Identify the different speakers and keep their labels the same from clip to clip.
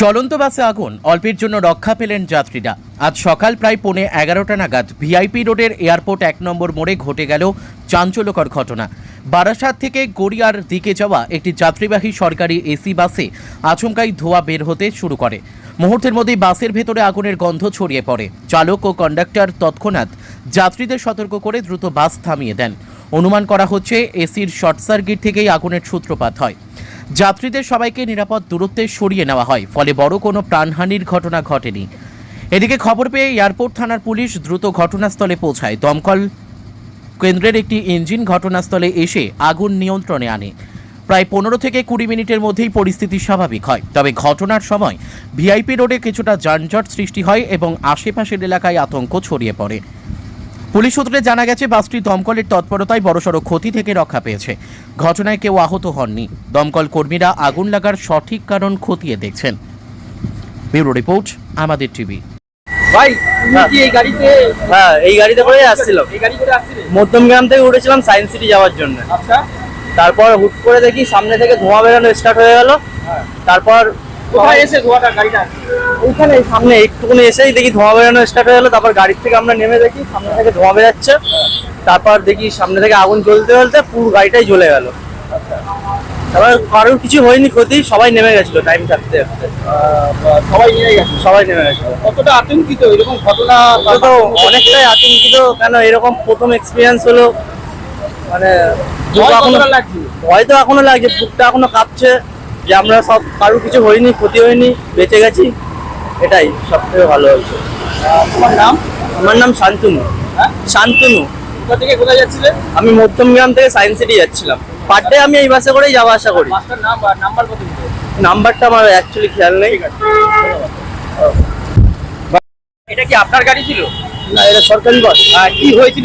Speaker 1: চলন্ত বাসে আগুন, অল্পের জন্য রক্ষা পেলেন যাত্রীরা। আজ সকাল প্রায় পৌনে এগারোটা নাগাদ ভিআইপি রোডের এয়ারপোর্ট এক নম্বর মোড়ে ঘটে গেল চাঞ্চল্যকর ঘটনা। বারাসাত থেকে গড়িয়ার দিকে যাওয়া একটি যাত্রীবাহী সরকারি এসি বাসে আচমকাই ধোঁয়া বের হতে শুরু করে। মুহূর্তের মধ্যেই বাসের ভেতরে আগুনের গন্ধ ছড়িয়ে পড়ে। চালক ও কন্ডাক্টর তৎক্ষণাৎ যাত্রীদের সতর্ক করে দ্রুত বাস থামিয়ে দেন। অনুমান করা হচ্ছে, এসির শর্ট সার্কিট থেকেই আগুনের সূত্রপাত হয়। যাত্রীদের সবাইকে নিরাপদ দূরত্বে সরিয়ে নেওয়া হয়, ফলে বড় কোনো প্রাণহানির ঘটনা ঘটেনি। এদিকে খবর পেয়ে এয়ারপোর্ট থানার পুলিশ দ্রুত ঘটনাস্থলে পৌঁছায়। দমকল কেন্দ্রের একটি ইঞ্জিন ঘটনাস্থলে এসে আগুন নিয়ন্ত্রণে আনে। প্রায় পনেরো থেকে কুড়ি মিনিটের মধ্যেই পরিস্থিতি স্বাভাবিক হয়। তবে ঘটনার সময় ভিআইপি রোডে কিছুটা যানজট সৃষ্টি হয় এবং আশেপাশের এলাকায় আতঙ্ক ছড়িয়ে পড়ে। পুলিশ সূত্রে জানা গেছে বাসটি দমকলের তৎপরতায় বড়সড় ক্ষতি থেকে রক্ষা পেয়েছে। ঘটনায় কেউ আহত হননি। দমকল কর্মীরা আগুন লাগার সঠিক কারণ খতিয়ে দেখছেন। ব্যুরো রিপোর্ট আমাদের টিভি।
Speaker 2: ভাই কি এই গাড়িতে
Speaker 3: হ্যাঁ এই গাড়িতে করে আসছিল
Speaker 2: এই গাড়ি করে আসছিলে?
Speaker 3: মধ্যমগ্রাম থেকে উঠেছিলাম সায়েন্স সিটি যাওয়ার জন্য।
Speaker 2: আচ্ছা।
Speaker 3: তারপর হুট করে দেখি সামনে থেকে ধোঁয়া বেরোনো স্টার্ট হয়ে গেল। তারপর
Speaker 2: কোথায় এসে ধোয়াটা গাড়িটা?
Speaker 3: ওইখানে সামনে এসেই দেখি ধোঁয়া বেরোনো স্টার্ট হয়ে গেলো। তারপর গাড়ির থেকে আমরা নেমে দেখি সামনে থেকে ধোঁয়া বেরাচ্ছে। তারপর দেখি সামনে থেকে আগুন জ্বলতে জ্বলতে পুরো গাড়িটাই জ্বলে গেল। তারপর কারোর কিছু হয়নি ক্ষতি সবাই নেমে গেছিল টাইম থাকতে থাকতে
Speaker 2: সবাই নিয়ে গেছে?
Speaker 3: সবাই নেমে গেছিল।
Speaker 2: কতটা আতঙ্কিত? এরকম ঘটনা
Speaker 3: তো অনেকটাই আতঙ্কিত কেন এরকম প্রথম এক্সপিরিয়েন্স হলো? মানে
Speaker 2: ভয়
Speaker 3: তো এখনও লাগছে বুকটা এখনও কাঁপছে। যে আমরা সব কারোর কিছু হয়নি ক্ষতি হয়নি বেঁচে গেছি এটাই সব থেকে ভালো হয়েছে।
Speaker 2: তোমার নাম?
Speaker 3: আমার নাম শান্তনু।
Speaker 2: হ্যাঁ?
Speaker 3: শান্তনু।
Speaker 2: কোথা থেকে কোথায় যাচ্ছিলে?
Speaker 3: আমি মধ্যমগ্রাম থেকে সায়েন্স সিটি যাচ্ছিলাম। পার ডে আমি এই বাসে করেই যাওয়া আসা করি।
Speaker 2: মাস্টার নাম আর নাম্বার কত
Speaker 3: নাম্বারটা আমার অ্যাকচুয়ালি খেয়াল নেই।
Speaker 2: এটা কি আপনার গাড়ি ছিল?
Speaker 3: না এটা সরকারি বাস।
Speaker 2: আহ, কি হয়েছিল?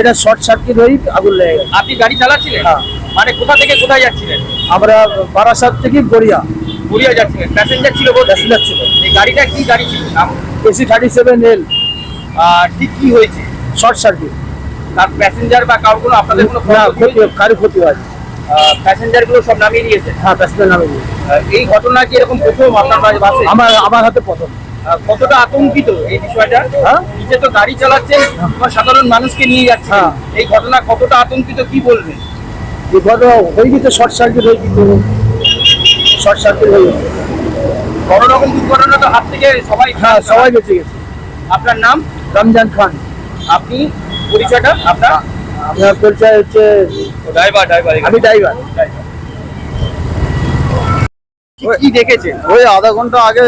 Speaker 3: এটা শর্ট সার্কিট হয়েই আগুন লেগে গেছে।
Speaker 2: আপনি গাড়ি চালাচ্ছিলেন?
Speaker 3: হ্যাঁ।
Speaker 2: মানে কোথা থেকে কোথায় যাচ্ছিলেন?
Speaker 3: আমরা বারাসাত থেকে গড়িয়া।
Speaker 2: ঘুরিয়ে যাচ্ছিলেন। প্যাসেঞ্জার ছিল
Speaker 3: প্যাসেঞ্জার ছিল।
Speaker 2: এই গাড়িটা কি গাড়ি ছিল?
Speaker 3: এসি থার্টি সেভেন এল
Speaker 2: ঠিক কি হয়েছে?
Speaker 3: শর্ট সার্কিট
Speaker 2: তার প্যাসেঞ্জার বা কারোর কোনো আপনাদের কোনো
Speaker 3: কারও
Speaker 2: ক্ষতি
Speaker 3: হয়
Speaker 2: প্যাসেঞ্জারগুলো সব নামিয়ে দিয়েছে?
Speaker 3: হ্যাঁ প্যাসেঞ্জার নামে নিয়ে।
Speaker 2: আহ, এই ঘটনা কি এরকম প্রথম আপনার বাসে?
Speaker 3: আমার আমার হাতে প্রথম।
Speaker 2: কতটা আতঙ্কিত এই বিষয়টা?
Speaker 3: হ্যাঁ?
Speaker 2: নিজে তো গাড়ি চালাচ্ছেন বা সাধারণ মানুষকে নিয়ে যাচ্ছে
Speaker 3: হ্যাঁ।
Speaker 2: এই ঘটনা কতটা আতঙ্কিত কি বলবেন?
Speaker 3: বিপদ হয়ে গেছে শর্ট সার্কিট হয়ে গেছে। শর্ট সার্কিট হয়ে গেছে।
Speaker 2: বড় রকম দুর্ঘটনা তো হাত থেকে সবাই
Speaker 3: হ্যাঁ সবাই বেঁচে গেছে।
Speaker 2: আপনার নাম?
Speaker 3: রমজান খান।
Speaker 2: আপনি পরিচয়টা? আপনার?
Speaker 3: আপনার পরিচয় হচ্ছে
Speaker 2: ড্রাইভার ড্রাইভার
Speaker 3: আমি ড্রাইভার।
Speaker 2: কি
Speaker 4: ওই আধা ঘণ্টা আগে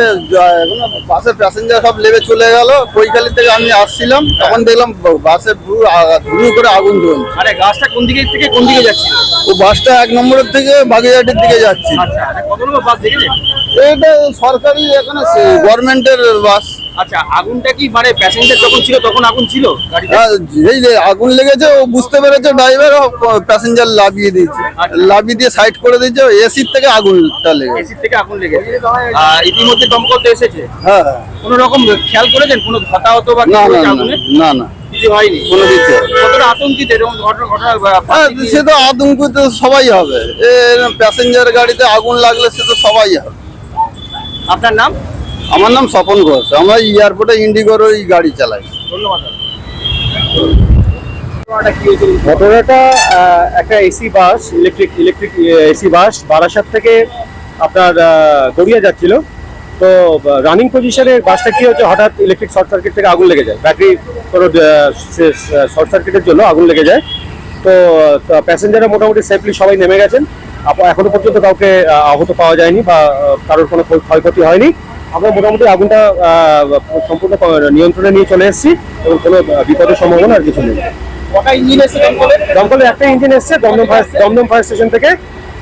Speaker 4: বাসের প্যাসেঞ্জার সব লেবে চলে গেল। কৈখালি থেকে আমি আসছিলাম। তখন দেখলাম ব- বাসে পুরো আ- ধুলো করে আগুন জ্বলছে
Speaker 2: আরে গাছটা কোন দিকে থেকে কোন দিকে যাচ্ছিল?
Speaker 4: ও বাসটা এক নম্বরের থেকে বাগেরহাটের দিকে যাচ্ছি।
Speaker 2: আচ্ছা দেখেছেন?
Speaker 4: এটা সরকারি এখানে গভর্নমেন্টের বাস।
Speaker 2: আচ্ছা আগুনটা কি মানে প্যাসেঞ্জার যখন ছিল তখন আগুন ছিল
Speaker 4: হ্যাঁ, এই যে আগুন লেগেছে ও বুঝতে পেরেছে ড্রাইভার প্যাসেঞ্জার লাভিয়ে দিয়েছে। লাভিয়ে দিয়ে সাইড করে দিয়েছে এসির থেকে আগুনটা লেগেছে।
Speaker 2: এসির থেকে আগুন লেগেছে। ইতিমধ্যে দমকল তো এসেছে।
Speaker 4: হ্যাঁ।
Speaker 2: কোনো রকম খেয়াল করেছেন? কোনো হতাহত বা
Speaker 4: না না, না।
Speaker 2: হয়নি
Speaker 4: কোনো কিছু
Speaker 2: কতটা আতঙ্কিত এরকম ঘটনা ঘটনা
Speaker 4: হ্যাঁ সে তো আতঙ্ক তো সবাই হবে। প্যাসেঞ্জার গাড়িতে আগুন লাগলে সে তো সবাই হবে।
Speaker 2: আপনার নাম?
Speaker 4: আমার নাম স্বপন ঘোষ। আমরা এয়ারপোর্টে ইন্ডিগোর ওই গাড়ি চালাই।
Speaker 2: ধন্যবাদ। ঘটনাটা
Speaker 5: একটা AC bus electric electric AC bus Barasat থেকে আপনার গড়িয়া যাচ্ছিল। তো রানিং পজিশনে বাসটা কি হচ্ছে? হঠাৎ ইলেকট্রিক শর্ট সার্কিট থেকে আগুন লেগে যায়। ব্যাটারি কোনো শর্ট সার্কিটের জন্য আগুন লেগে যায়। তো প্যাসেঞ্জাররা মোটামুটি সেফলি সবাই নেমে গেছেন। এখনও পর্যন্ত কাউকে আহত পাওয়া যায়নি বা কারোর কোনো ক্ষয়ক্ষতি হয়নি। আমরা মোটামুটি আগুনটা সম্পূর্ণ নিয়ন্ত্রণে নিয়ে চলে এসেছি এবং কোনো বিপদের সম্ভাবনা আর কিছু নেই।
Speaker 2: দমকলের
Speaker 5: একটা ইঞ্জিন এসছে Dum Dum fire Dum Dum fire station থেকে।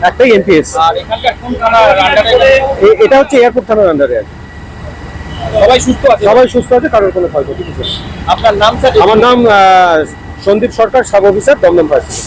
Speaker 5: একটাই এমপিএস
Speaker 2: আর এখানকার কোন থানা আন্ডারে
Speaker 5: এটা হচ্ছে এয়ারপোর্ট থানার আন্ডারে আছে
Speaker 2: সবাই সুস্থ আছে?
Speaker 5: সবাই সুস্থ আছে কারোর কোনো ক্ষয়ক্ষতি কিছু।
Speaker 2: আপনার নাম স্যার?
Speaker 5: আমার নাম Sandeep Sarkar sub officer Dum Dum fire station